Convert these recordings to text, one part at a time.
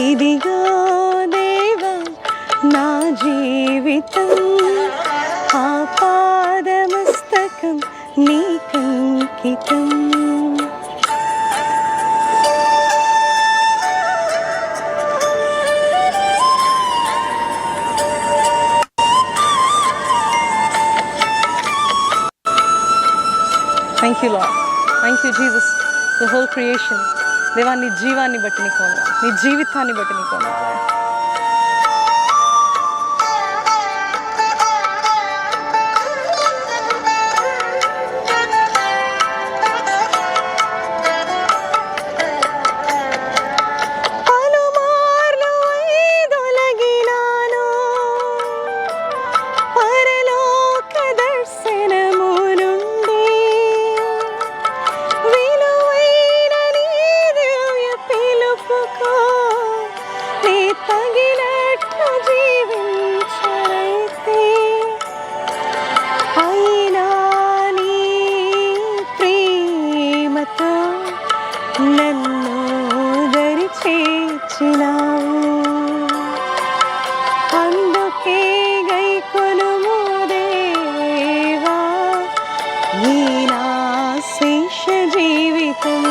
ఇదిగో దేవా నా జీవితం ఆపాదమస్తకం నీకంకితం thank you lord thank you Jesus the whole creation దేవా నీ జీవాన్ని బట్టి నీకు వందనాలు. నీ జీవితాన్ని బట్టి నీకు వందనాలు. అందుకే గైకొనుము దేవా ఈ నా శేష జీవితం.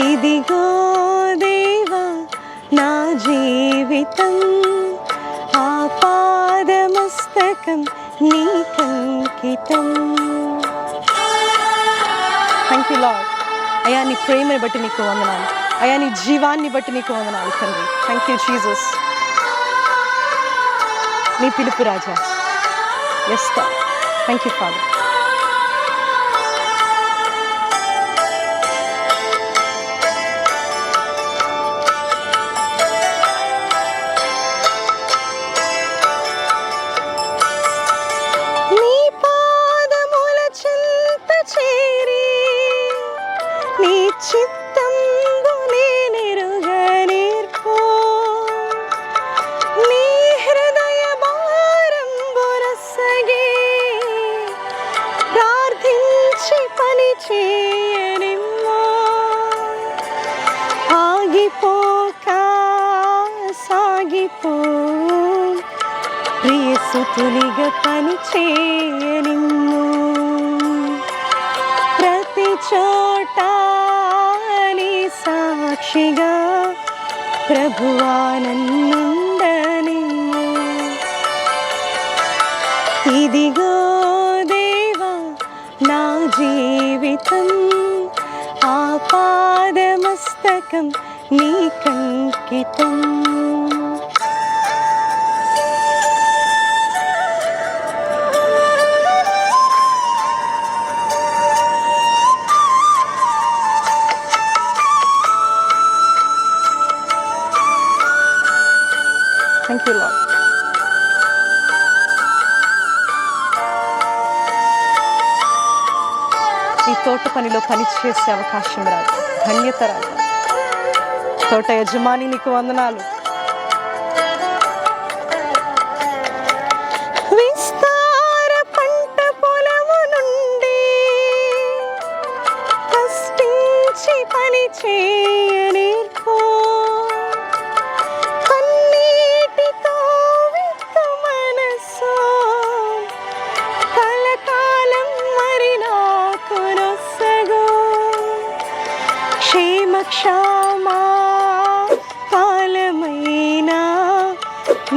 ఇదిగో దేవా నా జీవితం ఆపాదమస్తకం నీకంకితం థ్యాంక్ యూ లాడ్ అయా నీ ప్రేమని బట్టి నీకు వందనాలు. అయా నీ జీవాన్ని బట్టి నీకు వందనాలు తండ్రి. థ్యాంక్ యూ జీసస్ నీ పిలుపు రాజా. ఎస్ థ్యాంక్ యూ ఫాదర్ సుతులిగా పని చేయనిన్ను ప్రతి చోట నీ సాక్షిగా ప్రభువానందనిమ్ము ఇదిగో దేవా నా జీవితం ఆపాదమస్తకం నీకంకితం థ్యాంక్ యూ లాడ్ ఈ తోట పనిలో పని చేసే అవకాశం రాదు. ధన్యత రాదు. తోట యజమాని నీకు వందనాలు. విస్తార పంట నుండి పని చేయనేర్పో క్షేమక్షామా కాలమైనా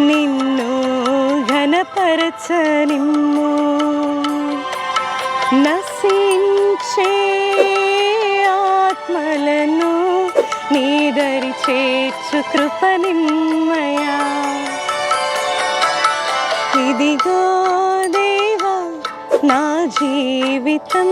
నిన్ను ఘనపరచనిమ్ము నశించే ఆత్మలను నీదరి చేర్చు కృప నిమ్మయా ఇదిగో దేవా నా జీవితం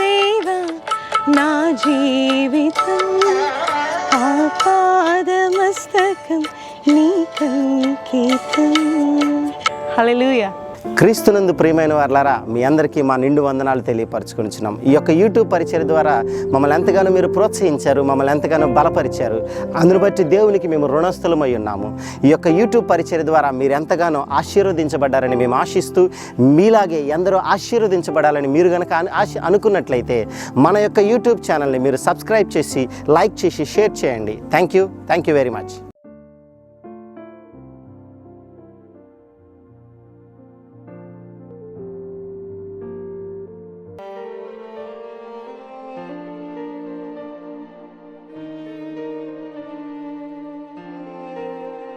దేవా నా జీవితం ఆపాదమస్తకం నీ కంకితం హల్లెలూయా. క్రీస్తునందు ప్రియమైన వారులారా మీ అందరికీ మా నిండు వందనాలు తెలియపరచుకొనిచున్నాం. ఈ యొక్క యూట్యూబ్ పరిచయ ద్వారా మమ్మల్ని ఎంతగానో మీరు ప్రోత్సహించారు మమ్మల్ని ఎంతగానో బలపరిచారు. అందును బట్టి దేవునికి మేము రుణస్థులమై ఉన్నాము. ఈ యొక్క యూట్యూబ్ పరిచయ ద్వారా మీరు ఎంతగానో ఆశీర్వదించబడ్డారని మేము ఆశిస్తూ మీలాగే ఎందరో ఆశీర్వదించబడాలని మీరు కనుక ఆశ అనుకున్నట్లయితే మన యొక్క యూట్యూబ్ ఛానల్ని మీరు సబ్స్క్రైబ్ చేసి లైక్ చేసి షేర్ చేయండి. Thank you thank you very much.